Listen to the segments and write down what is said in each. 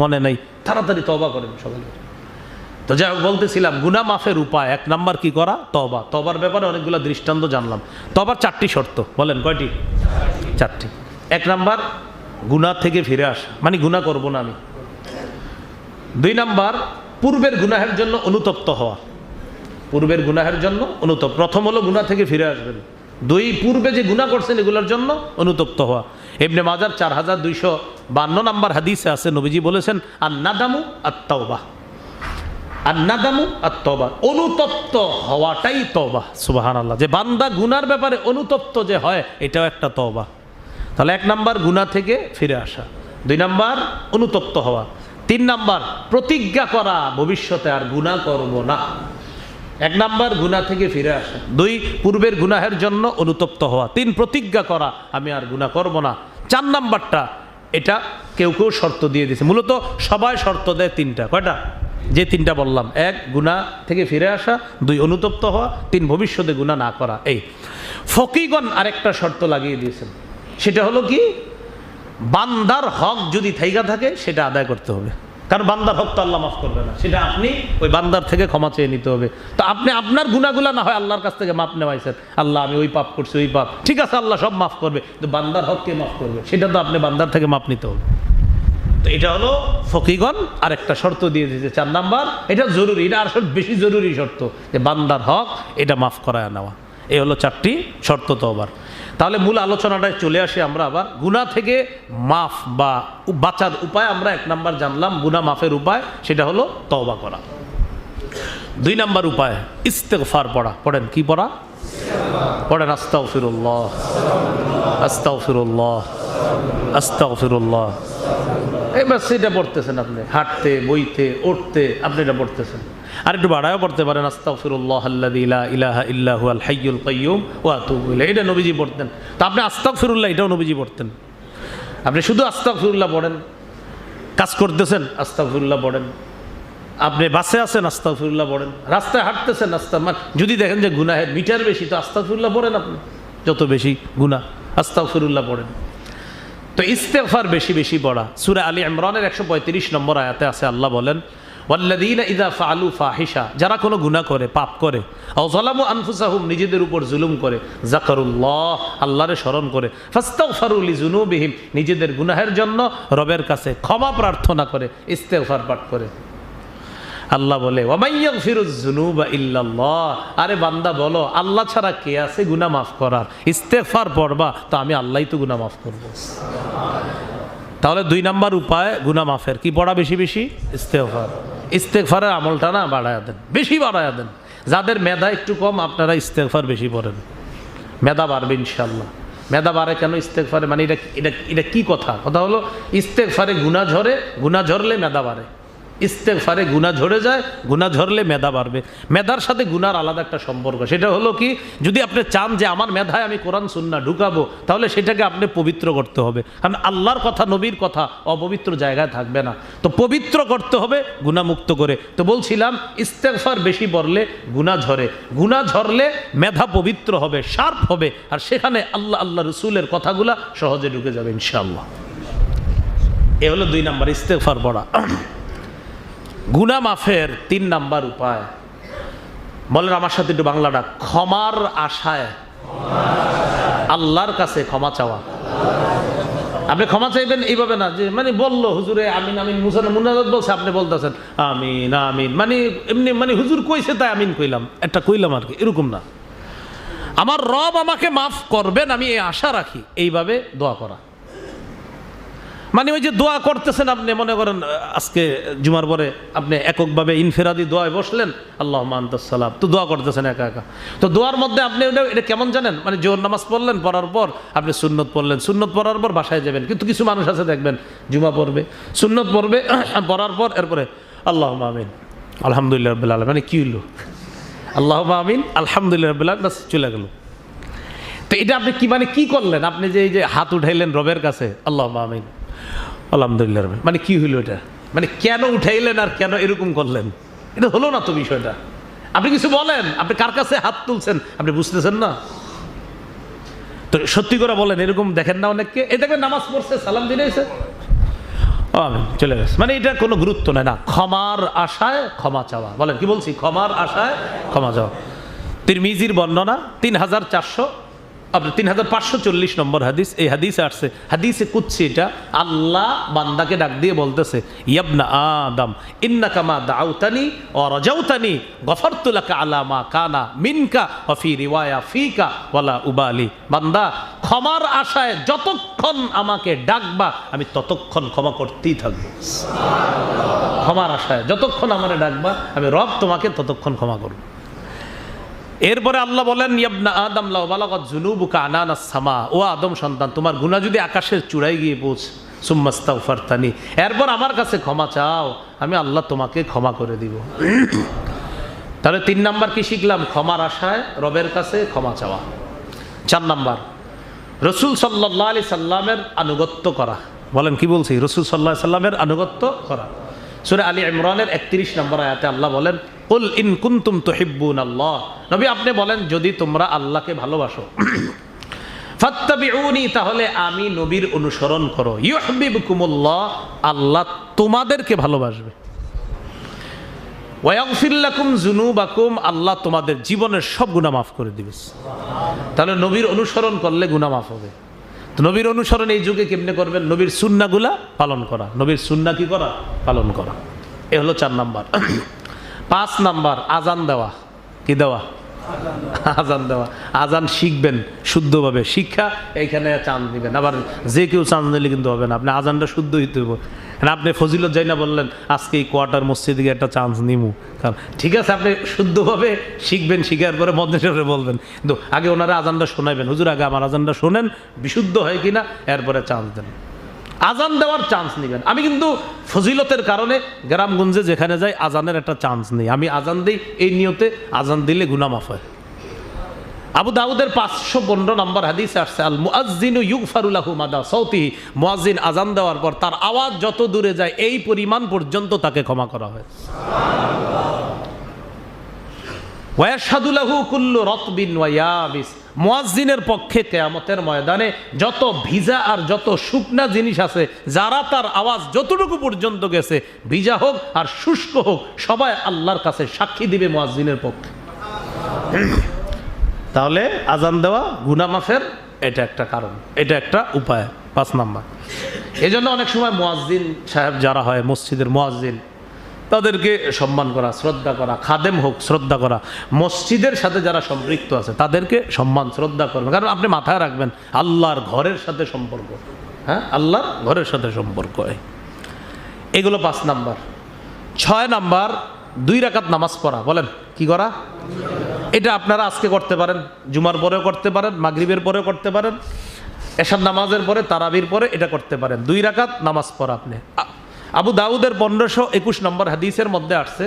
মনে নেই। তাড়াতাড়ি তবা করেন সকালে তো যাই হোক, বলতেছিলাম গুনা মাফের উপায়, এক নাম্বার কি করা? তবা তবার ব্যাপারে অনেকগুলো দৃষ্টান্ত জানলাম। তবার চারটি শর্ত, বলেন, কয়টি? চারটি। এক নাম্বার গুনা থেকে ফিরে আসা মানে গুনা করব না আমি। দুই নাম্বার, পূর্বের গুনাহের জন্য অনুতপ্ত হওয়া। পূর্বের গুনাহের জন্য অনুতপ্ত। প্রথম হলো গুনা থেকে ফিরে আসবেন। দুই, পূর্বে যে গুনাহ করছেন এগুলোর জন্য অনুতপ্ত হওয়া। এমনি মাজার চার হাজার দুইশো বান্ন নাম্বার হাদিসে আছে, নবীজি বলেছেন আর নাদামু আত্মাওবা আর নাদামু আর তবা অনুতপ্ত হওয়াটাই তবা সুবাহান আল্লাহ যে বান্দা গুনার ব্যাপারে অনুতপ্ত যে হয়, এটাও একটা তবা তাহলে এক নাম্বার গুনা থেকে ফিরে আসা, দুই নাম্বার অনুতপ্ত হওয়া, তিন নাম্বার প্রতিজ্ঞা করা, ভবিষ্যতে আর গুনাহ করব না। এক নাম্বার গুনাহ থেকে ফিরে আসা, দুই পূর্বের গুনাহের জন্য অনুতপ্ত হওয়া, তিন প্রতিজ্ঞা করা, আমি আর গুনাহ করব না। চার নাম্বারটা, এটা কেউ কেউ শর্ত দিয়ে দিয়েছে। মূলত সবাই শর্ত দেয় তিনটা। কয়টা? যে তিনটা বললাম। এক গুণা থেকে ফিরে আসা। দুই, অনুতপ্ত হওয়া। তিন, ভবিষ্যতে গুণা না করা। এই ফকিগণ আরেকটা শর্ত লাগিয়ে দিয়েছেন। সেটা হলো কি? বান্দার হক যদি থাইগা থাকে, সেটা আদায় করতে হবে। কারণ বান্দার হক তো আল্লাহ মাফ করবে না। সেটা আপনি ওই বান্দার থেকে ক্ষমা চেয়ে নিতে হবে। তো আপনি আপনার গুণাগুলা না হয় আল্লাহর কাছ থেকে মাপ নেওয়াইছেন। আল্লাহ, আমি ওই পাপ করছি, ওই পাপ। ঠিক আছে, আল্লাহ সব মাফ করবে। কিন্তু বান্দার হককে মাফ করবে? সেটা তো আপনি বান্দার থেকে মাপ নিতে হবে। তো এটা হলো ফকিগণ আর একটা শর্ত দিয়ে দিয়েছে। চার নাম্বার, এটা জরুরি, এটা আর বেশি জরুরি শর্ত যে বান্দার হক, এটা মাফ করায় নেওয়া। এই হলো চারটি শর্ত তো আবার তাহলে মূল আলোচনাটায় চলে আসি আমরা আবার। গুণা থেকে মাফ বা বাঁচার উপায় আমরা এক নাম্বার জানলাম গুণা মাফের উপায়, সেটা হলো তওবা করা। দুই নাম্বার উপায়, ইস্তেগফার পড়া। পড়েন কি পড়া? পড়েন আস্তাগফিরুল্লাহ। আস্তাগফিরুল্লাহ। আস্তাগফিরুল্লাহ। এবার সেটা পড়তেছেন আপনি। হাঁটতে, বইতে, উঠতে, আপনি এটা পড়তেছেন। আর একটু বাড়ায়ও পড়তে পারেন এটা নবীজি পড়তেন। তো আপনি আস্তাগফিরুল্লাহ, এটাও নবীজি পড়তেন। আপনি শুধু আস্তাগফিরুল্লাহ পড়েন, কাজ করতেছেন, আস্তাগফিরুল্লাহ পড়েন। আপনি বাসে আছেন, আস্তাগফিরুল্লাহ পড়েন। রাস্তায় হাঁটতেছেন আস্তা মানে যদি দেখেন যে গুনাহের মিটার বেশি, তো আস্তাগফিরুল্লাহ পড়েন আপনি। যত বেশি গুনাহ, আস্তাগফিরুল্লাহ পড়েন। তো ইস্তেফার বেশি বেশি পড়া। সুরা আলী ইমরানের একশো পঁয়ত্রিশ নম্বর আয়াতে আছে, আল্লাহ বলেন ওয়াল্লাদিনা ইদা ফালু ফাহিশা, যারা কোনো গুনাহ করে, পাপ করে অজলামু আনফুসাহুম, নিজেদের উপর জুলুম করে জাকারুল্লাহ আল্লাহরে স্মরণ করে ফাস্তাগফারুলি জুনুবিহিম নিজেদের গুনাহের জন্য রবের কাছে ক্ষমা প্রার্থনা করে, ইস্তেগফার পাঠ করে। আল্লাহ বলে ওয়ামাইয়াগ ফিরুজ জুনুবা ইল্লাল্লাহ আরে বান্দা বলো, আল্লাহ ছাড়া কে আছে গুনাহ মাফ করার? ইস্তেগফার পড়বা, তো আমি আল্লাহই তো গুনাহ মাফ করব। তাহলে দুই নাম্বার উপায় গুনা মাফের। কি পড়া বেশি বেশি? ইস্তেফার ইস্তেকফারের আমলটা না বাড়ায়া দেন, বেশি বাড়ায়া দেন। যাদের মেধা একটু কম, আপনারা ইস্তেকফার বেশি পড়েন। মেধা বাড়বে ইনশাল্লাহ মেধা বাড়ে কেন ইস্তেকফারে মানে এটা এটা এটা কী কথা? কথা হলো ইস্তেকফারে গুণা ঝরে গুণা ঝরলে মেধা বাড়ে। ইস্তেগফারে গুণা ঝরে যায় গুণা ঝরলে মেধা বাড়বে। মেধার সাথে গুনার আলাদা একটা সম্পর্ক। সেটা হলো কি, যদি আপনি চান যে আমার মেধায় আমি কোরআন সুন্না ঢুকাবো, তাহলে সেটাকে আপনি পবিত্র করতে হবে। কারণ আল্লাহর কথা, নবীর কথা অপবিত্র জায়গায় থাকবে না। তো পবিত্র করতে হবে গুণামুক্ত করে। তো বলছিলাম, ইস্তেগফার বেশি পড়লে গুণা ঝরে। গুণা ঝরলে মেধা পবিত্র হবে, শার্প হবে। আর সেখানে আল্লাহ আল্লাহ রসুলের কথাগুলা সহজে ঢুকে যাবে, ইনশাআল্লাহ। এ হলো দুই নাম্বার, ইস্তেগফার পড়া। গুনা মাফের তিন নাম্বার উপায়। বলেন আমার সাথে একটু বাংলাটা ক্ষমার আশায়। আল্লাহর কাছে ক্ষমা চাওয়া। আপনি ক্ষমা চাইবেন এইভাবে না, যে মানে বলল, হুজুরে, আমিন আমিন মুসান মুনাজাত বলছে, আপনি বলতেছেন। আমিন আমিন। মানে এমনি মানে হুজুর কইছে তাই আমিন কইলাম। একটা কইলাম আর কি, এরকম না। আমার রব আমাকে মাফ করবেন, আমি এই আশা রাখি। এইভাবে দোয়া করা। মানে ওই যে দোয়া করতেছেন আপনি, মনে করেন, আজকে জুমার পরে আপনি এককভাবে ইনফেরাদি দোয়ায় বসলেন আল্লাহ সালাম। তো দোয়া করতেছেন একা একা। তো দোয়ার মধ্যে আপনি এটা কেমন জানেন? মানে জোর নামাজ পড়লেন, পড়ার পর আপনি সুন্নত পড়লেন। সুন্নত পড়ার পর বাসায় যাবেন। কিন্তু কিছু মানুষ আছে, দেখবেন, জুমা পড়বে, সুন্নত পড়বে, পড়ার পর এরপরে আল্লাহ আমিন। আলহামদুলিল্লাহ রবিল্লা মানে কি হইল? আল্লাহ আমিন, আলহামদুলিল্লাহ রবিল্লা বাস চলে গেল। তো এটা আপনি কি মানে কি করলেন? আপনি যে এই যে হাত উঠাইলেন রবের কাছে আল্লাহ আমিন। আলহামদুলিল্লাহ। মানে কি হইল এটা? মানে কেন উঠাইলেন আর কেন এরকম করলেন? এটা হলো না তো বিষয়টা। আপনি কিছু বলেন? আপনি কার কাছে হাত তুলছেন? আপনি বুঝতেছেন না? তো সত্যি করে বলেন, এরকম দেখেন না অনেককে? এ দেখবেন নামাজ পড়ছে, সালাম দিলেছে চলে গেছে। মানে এটা কোনো গুরুত্ব নেই না। ক্ষমার আশায় ক্ষমা চাওয়া। বলেন, কি বলছি? ক্ষমার আশায় ক্ষমা চাওয়া। তিরমিজির বর্ণনা তিন হাজার চারশো আপনার তিন হাজার পাঁচশো চল্লিশ নম্বর হাদিস, এই হাদিসে আসছে, হাদিসে কুচ্ছি এটা, আল্লাহ বান্দাকে ডাক দিয়ে বলতেছে, ইয়াবনা আদম ইন্না কামা দাউতানি ও রজাউতানি গফরতুলাকা আলামা কানা মিনকা অফি রিওয়ায়া ফিকা ওয়ালা উবালি। বান্দা, ক্ষমার আশায় যতক্ষণ আমাকে ডাকবা, আমি ততক্ষণ ক্ষমা করতেই থাকব। ক্ষমার আশায় যতক্ষণ আমারে ডাকবা, আমি রব তোমাকে ততক্ষণ ক্ষমা করব। এরপরে আল্লাহ বলেন, ইয়াবনা আদম লাউ বালাগাত জুনুবুকা আনানা সামা। ও আদম সন্তান, তোমার গুনাহ যদি আকাশের চূড়ায় গিয়ে পৌঁছ সুম্মাস্তাগফারতানি এরপর আমার কাছে ক্ষমা চাও, আমি আল্লাহ তোমাকে ক্ষমা করে দিব। তাহলে তিন নাম্বার কি শিখলাম? ক্ষমার আশায় রবের কাছে ক্ষমা চাওয়া। চার নাম্বার, রসুল সাল্লাহ আলি সাল্লামের আনুগত্য করা। বলেন, কি বলছি? রসুল সাল্লাহ সাল্লামের আনুগত্য করা। সুরে আলী ইমরানের একত্রিশ নম্বর আয়াতে আল্লাহ বলেন, কুল ইন কুন্তুম তুহিব্বুন আল্লাহ নবী আপনি বলেন, যদি তোমরা আল্লাহকে ভালোবাসো, ফাত্তাবিউনি, তাহলে আমি নবীর অনুসরণ করো। ইউহবিবকুমুল্লাহ, আল্লাহ তোমাদেরকে ভালোবাসবে। ওয়াগফিল্লাকুম জুনুবাকুম আল্লাহ তোমাদের জীবনের সব গুনাহ মাফ করে দিবে। তাহলে নবীর অনুসরণ করলে গুনাহ মাফ হবে। তো নবীর অনুসরণ এই যুগে কেমনে করবেন? নবীর সুন্নাগুলা পালন করা। নবীর সুন্না কি করা? পালন করা। এ হলো চার নাম্বার। পাঁচ নাম্বার, আজান দেওয়া। কি দেওয়া? আজান দেওয়া। আজান শিখবেন শুদ্ধভাবে। শিক্ষা এইখানে চাঁদ দিবেন। আবার যে কেউ চাঁদ দিলে কিন্তু হবে না। আপনি আজানটা শুদ্ধ হইতে হবে আপনি ফজিলত যাই না বললেন, আজকে এই কোয়ার্টার মসজিদে একটা চান্স নিমু। কারণ ঠিক আছে, আপনি শুদ্ধভাবে শিখবেন, শিখার পরে মধ্যে বলবেন। কিন্তু আগে ওনারা আজানটা শোনাবেন হুজুর, আগে আমার আজানটা শোনেন, বিশুদ্ধ হয় কিনা, এরপরে চান্স দেন। আজান দেওয়ার চান্স নেবেন। আমি কিন্তু ফজিলতের কারণে গ্রামগঞ্জে যেখানে যাই, আজানের একটা চান্স নেই। আমি আজান দিই, এই নিয়তে আজান দিলে গুনামাফ হয়। আবু দাউদের পাঁচশো পনেরো নম্বর হাদিসে আসছে আল মুআজ্জিন ইউগফারুল্লাহু মাদা সৌতি মুআজ্জিন আজান দেওয়ার পর তার আওয়াজ যত দূরে যায়, এই পরিমাণ পর্যন্ত তাকে ক্ষমা করা হয়। ওয়াশহাদুলাহু কুল্লু রতবিন ওয়ায়াবিস মুয়াজ্জিনের পক্ষে কেয়ামতের ময়দানে যত ভিজা আর যত শুকনা জিনিস আছে, যারা তার আওয়াজ যতটুকু পর্যন্ত গেছে, ভিজা হোক আর শুষ্ক হোক, সবাই আল্লাহর কাছে সাক্ষী দিবে মুয়াজ্জিনের পক্ষে। তাহলে আজান দেওয়া গুনামাফের এটা একটা কারণ। এটা একটা উপায়, পাঁচ নাম্বার। এই জন্য অনেক সময় মোয়াজ্জিন সাহেব যারা হয়, মসজিদের মোয়াজ্জিন, তাদেরকে সম্মান করা, শ্রদ্ধা করা, খাদেম হোক, শ্রদ্ধা করা। মসজিদের সাথে যারা সম্পৃক্ত আছে, তাদেরকে সম্মান, শ্রদ্ধা করবেন। কারণ আপনি মাথায় রাখবেন, আল্লাহর ঘরের সাথে সম্পর্ক। হ্যাঁ? আল্লাহর ঘরের সাথে সম্পর্ক। এগুলো পাঁচ নাম্বার। ছয় নাম্বার দুই রাকাত নামাজ পড়া, বলেন, কি করা? এটা আপনারা আজকে করতে পারেন, জুমার পরেও করতে পারেন, মাগরিবের পরেও করতে পারেন এসব নামাজের পরে, তারাবির পরে এটা করতে পারেন। দুই রাকাত নামাজ পড়া আপনি। আবু দাউদের পনেরোশো একুশ নম্বর হাদিসের মধ্যে আসছে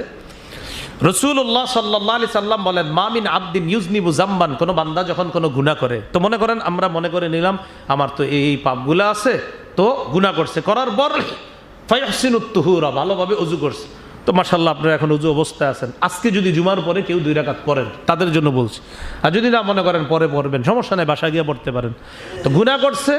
রসুল্লাহ সাল্লাহ আলি সাল্লাম বলেন মামিন আবদিন ইউজনিবু জাম্বান কোনো বান্দা যখন কোনো গুণা করে, তো মনে করেন, আমরা মনে করে নিলাম, আমার তো এই পাপগুলো আছে, তো গুণা করছে। করার পর ফাইহসিন উত্তুহুরা ভালোভাবে অজু করছে। তো মাসাল্লাহ আপনারা এখন উজু অবস্থায় আছেন। আজকে যদি জুমার পরে কেউ দুই রাকাত পড়েন তাদের জন্য বলছি। আর যদি না মনে করেন পরে পড়বেন, সমস্যা নেই বাসা গিয়ে পড়তে পারেন। তো গুণা করছে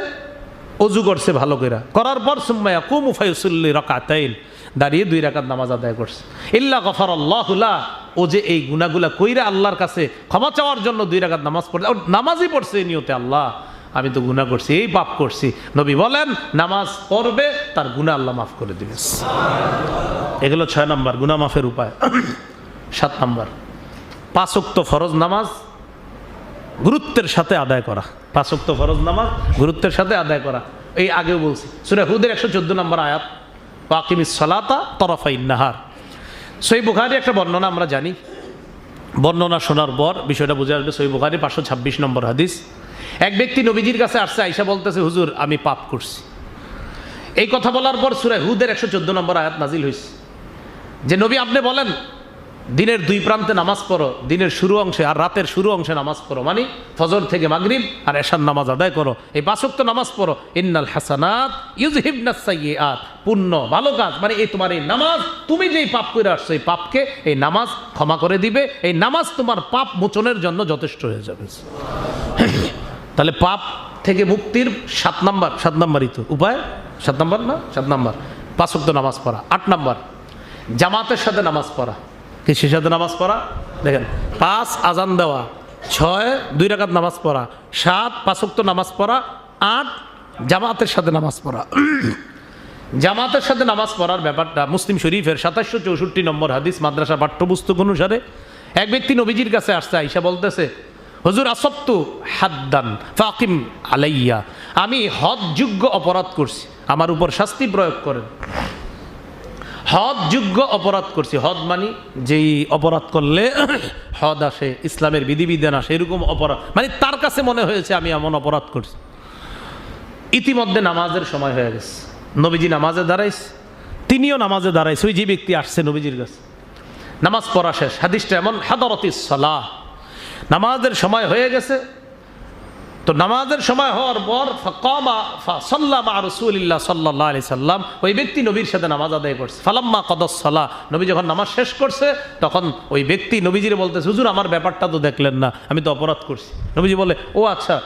অজু করছে ভালো করে করার পর সুম্মায়া কুমু ফাইসুল্লি রকাতাইন। দাঁড়িয়ে দুই রাকাত নামাজ আদায় করছে। ইল্লা গফার আল্লাহুল্লাহ ও যে এই গুণাগুলা কইরা আল্লাহর কাছে ক্ষমা চাওয়ার জন্য দুই রাকাত নামাজ পড়ছে। নামাজই পড়ছে নিয়তে আল্লাহ। আমি তো গুনাহ করছি, এই পাপ করছি। নবী বলেন, নামাজ পড়বে, তার গুনাহ আল্লাহ মাফ করে দিবে। এগুলো ছয় নম্বর, গুনাহ মাফের উপায়। সাত নম্বর পাঁচোক্ত ফরজ নামাজ গুরুত্বের সাথে আদায় করা। পাঁচোক্ত ফরজ নামাজ গুরুত্বের সাথে আদায় করা। এই আগেও বলছি, সুরে হুদের একশো চোদ্দ নম্বর আয়াত ওয়াকিমিস সলাতা তরফাই নাহার। সই বুখারি একটা বর্ণনা আমরা জানি। বর্ণনা শোনার পর বিষয়টা বুঝে আসবে, সই বুখারি পাঁচশো ছাব্বিশ নম্বর হাদিস। এক ব্যক্তি নবীজির কাছে আসছে, আইসা বলতেছে, হুজুর, আমি পাপ করছি। এই কথা বলার পর সুরে হুদের একশো চোদ্দ নম্বর আয়াত নাজিল হয়েছে যে নবী, আপনি বলেন, দিনের দুই প্রান্তে নামাজ পড়ো, দিনের শুরু অংশে আর রাতের শুরু অংশে নামাজ পড়ো। মানে ফজর থেকে মাগরিব আর এশার নামাজ আদায় করো। এই পাঁচক্ত নামাজ পড়ো। ইন্নাল হাসানাত ইউজহিবনাস সাইয়্যাত। পুণ্য, ভালো কাজ। মানে এই তোমার এই নামাজ, তুমি যেই পাপ করে আসছো, এই পাপকে এই নামাজ ক্ষমা করে দিবে। এই নামাজ তোমার পাপ মোচনের জন্য যথেষ্ট হয়ে যাবে। তাহলে পাপ থেকে মুক্তির সাত নাম্বার, সাত নাম্বারই তো উপায়? সাত নাম্বার না? সাত নাম্বার। পাঁচক্ত নামাজ পড়া। আট নাম্বার। জামাতের সাথে নামাজ পড়া। কিসের সাথে নামাজ পড়া? দেখেন, পাঁচ আজান দেওয়া, ছয় দুই রাকাত নামাজ পড়া, সাত পাঁচক্ত নামাজ পড়া, আট জামাতের সাথে নামাজ পড়া। জামাতের সাথে নামাজ পড়ার ব্যাপারটা মুসলিম শরীফের সাতাশশো চৌষট্টি নম্বর হাদিস মাদ্রাসা পাঠ্যপুস্তক অনুসারে এক ব্যক্তি নবীজির কাছে আসছে, আইসা বলতেছে হজুর আসত্তু হাদ্দান, ফাকিম আলাইয়া। আমি হদযোগ্য অপরাধ করছি, আমার উপর শাস্তি প্রয়োগ করেন। হদযোগ্য অপরাধ করছি, হদ মানি যেই অপরাধ করলে হদ আসে, ইসলামের বিধিবিধান আসে, এরকম অপরাধ। মানে তার কাছে মনে হয়েছে আমি এমন অপরাধ করছি। ইতিমধ্যে নামাজের সময় হয়ে গেছে। নবীজি নামাজে দাঁড়াইস তিনিও নামাজে দাঁড়াইস ওই যে ব্যক্তি আসছে নবীজির কাছে। নামাজ পড়া শেষ, হাদিসটা এমন হাদরতি সলাহ। নামাজের সময় হয়ে গেছে। তো নামাজের সময় হওয়ার পর ফাকামা সাল্লাম রসুলিল্লাহ সাল্লাহ আলি সাল্লাম, ওই ব্যক্তি নবীর সাথে নামাজ আদায় করছে। ফালাম্মা কদস সাল্লাহ নবী যখন নামাজ শেষ করছে, তখন ওই ব্যক্তি নবীজির বলতেছে, হুজুর, আমার ব্যাপারটা তো দেখলেন না, আমি তো অপরাধ করছি। নবীজি বলে, ও আচ্ছা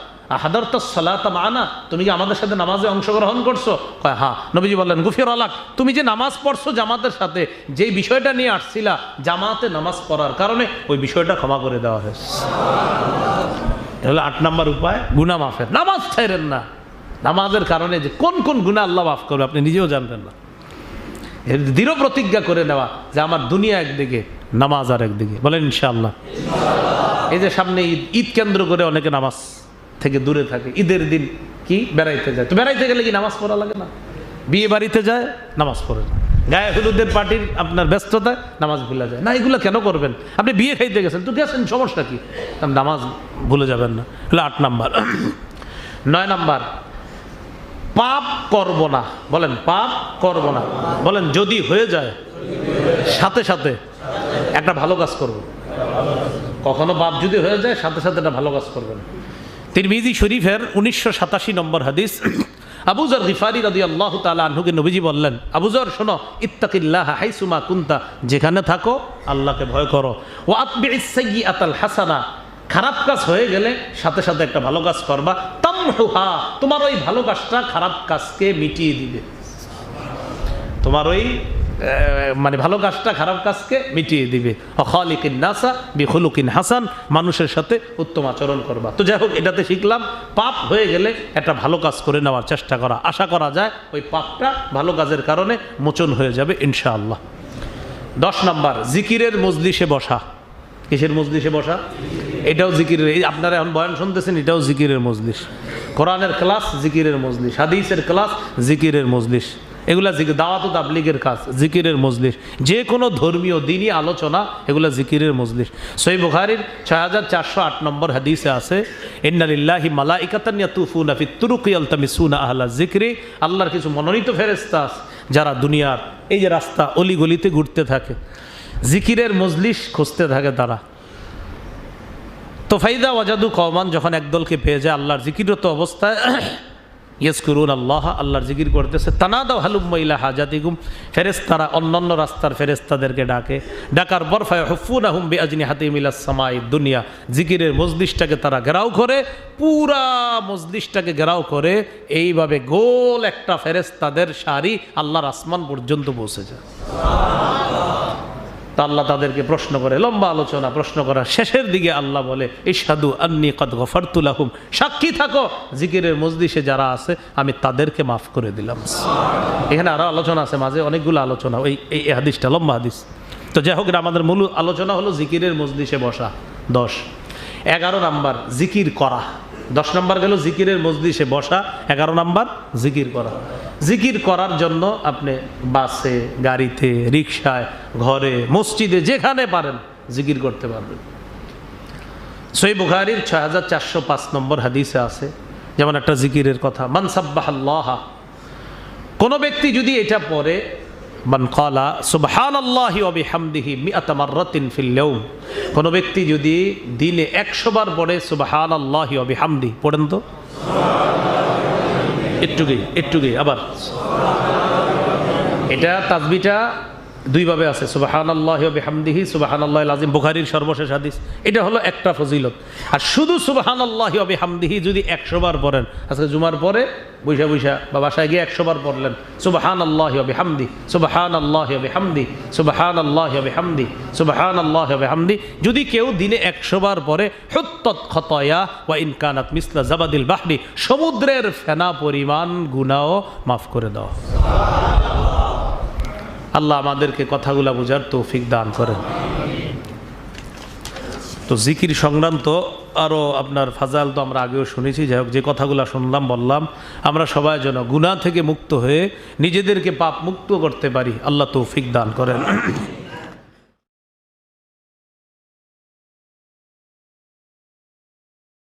হাদার তো সালাতা মানা, তুমি কি আমাদের সাথে নামাজে অংশগ্রহণ করছ? কয় হ্যাঁ। নবীজি বললেন গুফির আলাক, তুমি যে নামাজ পড়ছো জামাতের সাথে যেই বিষয়টা নিয়ে আসছিলা, জামাতে নামাজ পড়ার কারণে ওই বিষয়টা ক্ষমা করে দেওয়া হয়েছে। হলো আট নাম্বার উপায় গুনা মাফের নামাজ ছাইরেন না। নামাজের কারণে যে কোন কোন গুণা আল্লাহ মাফ করবে, আপনি নিজেও জানবেন না। দৃঢ় প্রতিজ্ঞা করে নেওয়া যে আমার দুনিয়া একদিকে, নামাজ আর একদিকে। বলেন, ইনশাআল্লাহ। এই যে সামনে ঈদ ঈদ কেন্দ্র করে অনেকে নামাজ থেকে দূরে থাকে। ঈদের দিন কি? বেড়াইতে যায়। তো বেড়াইতে গেলে কি নামাজ পড়া লাগে না? বিয়ে বাড়িতে যায়, নামাজ পড়ে না। গায়ে হলুদের পার্টির আপনার ব্যস্ততা নামাজ ভুলে যায়। না, এগুলো কেন করবেন? আপনি বিয়ে খাইতে গেছেন, তো গেছেন, সমস্যা কি? নামাজ ভুলে যাবেন না। হলো আট নাম্বার। নয় নাম্বার, পাপ করব না। বলেন, পাপ করব না। বলেন, যদি হয়ে যায়, সাথে সাথে একটা ভালো কাজ করব। কখনো পাপ যদি হয়ে যায়, সাথে সাথে একটা ভালো কাজ করবেন। তিরমিজি শরীফের উনিশশো সাতাশি নম্বর হাদিস। আবুজর গিফারি রাদি আল্লাহ তালা আনহুকে নবীজি বললেন আবুজর শোনো, ইত্তাকিল্লাহ হাইসুমা কুন্তা, যেখানে থাকো, আল্লাহকে ভয় করো। ও আতবি আতাল হাসানা, খারাপ কাজ হয়ে গেলে সাথে সাথে একটা ভালো কাজ করবা। তামহুহা, তোমার ওই ভালো কাজটা খারাপ কাজকে মিটিয়ে দিবে। তোমার ওই মানে ভালো কাজটা, খারাপ কাজকে মিটিয়ে দিবে। অখালিকিন নাসা বিখলুকিন হাসান, মানুষের সাথে উত্তম আচরণ করবা। তো যাই হোক, এটাতে শিখলাম, পাপ হয়ে গেলে একটা ভালো কাজ করে নেওয়ার চেষ্টা করা। আশা করা যায় ওই পাপটা ভালো কাজের কারণে মোচন হয়ে যাবে, ইনশাআল্লাহ। দশ নম্বর, জিকিরের মজলিসে বসা। কিসের মজলিসে বসা? এটাও জিকিরের, এই আপনারা এখন বয়ান শুনতেছেন, এটাও জিকিরের মজলিস। কোরআনের ক্লাস জিকিরের মজলিস, হাদিসের ক্লাস জিকিরের মজলিস। এগুলা জিকির, দাওয়াত তাবলিগের কাজ, জিকিরের মজলিস। যে কোনো ধর্মীয় দিনই আলোচনা, এগুলা জিকিরের মজলিস। সই বুখারির ছয় হাজার চারশো আট নম্বর হাদিসে আছে, ইন্নালিল্লাহি মালা ইকাতানিয়া তুফু নাফি তুরুকি আলতামিসুনা আহলা জিক্রি। আল্লাহর কিছু মনোনীত ফেরেস্তা যারা দুনিয়ার এই যে রাস্তা অলিগলিতে ঘুরতে থাকে, জিকিরের মজলিস খুঁজতে থাকে তারা। তো ফাইদা ওয়াজাদু কমান যখন একদলকে পেয়ে যায়, আল্লাহর জিকিরত অবস্থায় ইয়েস করুন আল্লাহ, আল্লাহর জিকির করতেছে তানাদাও হালুম্মাইলা হাজাতিগুম ফেরেস্তারা অন্যান্য রাস্তার ফেরেস্তাদেরকে ডাকে। ডাকার বরফায় হুফুন আহুম বে আজনি হাতিমিলা সামাই দুনিয়া। জিকিরের মজলিসটাকে তারা ঘেরাও করে, পুরা মজলিসটাকে ঘেরাও করে, এইভাবে গোল একটা ফেরেস্তাদের সারি আল্লাহর আসমান পর্যন্ত পৌঁছে যায়। তা আল্লাহ তাদেরকে প্রশ্ন করে, লম্বা আলোচনা, প্রশ্ন করার শেষের দিকে আল্লাহ বলে ইসাদু আন্নি কদ গফারতুলাহুম সাক্ষী থাকো, জিকিরের মজলিসে যারা আছে, আমি তাদেরকে মাফ করে দিলাম। এখানে আরও আলোচনা আছে, মাঝে অনেকগুলো আলোচনা, ওই, এই হাদিসটা লম্বা হাদিস। তো যাই হোক আমাদের মূল আলোচনা হলো জিকিরের মজলিসে বসা, দশ। এগারো নাম্বার, জিকির করা। দশ নম্বর গেল জিকিরের মজলিসে বসা, এগারো নাম্বার জিকির করা। জিকির করার জন্য আপনি বাসে, গাড়িতে রিক্সায় ঘরে, মসজিদে যেখানে পারেন জিকির করতে পারবেন। সই বুখারির ছয় হাজার চারশো পাঁচ নম্বর হাদিসে আছে, যেমন একটা জিকিরের কথা মানসাব্বাহ কোনো ব্যক্তি যদি এটা পড়ে মান কলা সুবহান আল্লাহি হামদিহি মিয়াত মাররাতিন ফিল ইয়াউম। কোনো ব্যক্তি যদি দিনে একশো বার পড়ে সুবহান আল্লাহি হামদি পড়েন তো? একটুকুই একটুকুই আবার। এটা তাজবিটা দুইভাবে আছে সুবাহান আল্লাহ বিহামদিহি সুবাহান আল্লাহ আজিম বুখারির সর্বশেষ হাদিস। এটা হলো একটা ফজিলত। আর শুধু সুবাহান আল্লাহ বিহামদিহি যদি একশো বার পড়েন, আজকে জুমার পরে বৈশা বৈশা বা বাসায় গিয়ে একশো বার পড়লেন সুবাহান আল্লাহ বিহামদি সুবাহান আল্লাহ বিহামদি সুবাহান আল্লাহ বিহামদি সুবাহান আল্লাহ বিহামদি, যদি কেউ দিনে একশো বার পরে হত্তত খতয়া ওয়া ইনকানাত মিসলা জাবাদিল বাহরি, সমুদ্রের ফেনা পরিমাণ গুনাও মাফ করে দাও। আল্লাহ আমাদেরকে কথাগুলা বোঝার তৌফিক দান করেন। তো জিকির সংক্রান্ত আরও আপনার ফাজাল তো আমরা আগেও শুনেছি, যাই হোক, যে কথাগুলো শুনলাম, বললাম, আমরা সবাই যেন গুণা থেকে মুক্ত হয়ে নিজেদেরকে পাপ মুক্ত করতে পারি, আল্লাহ তৌফিক দান করেন।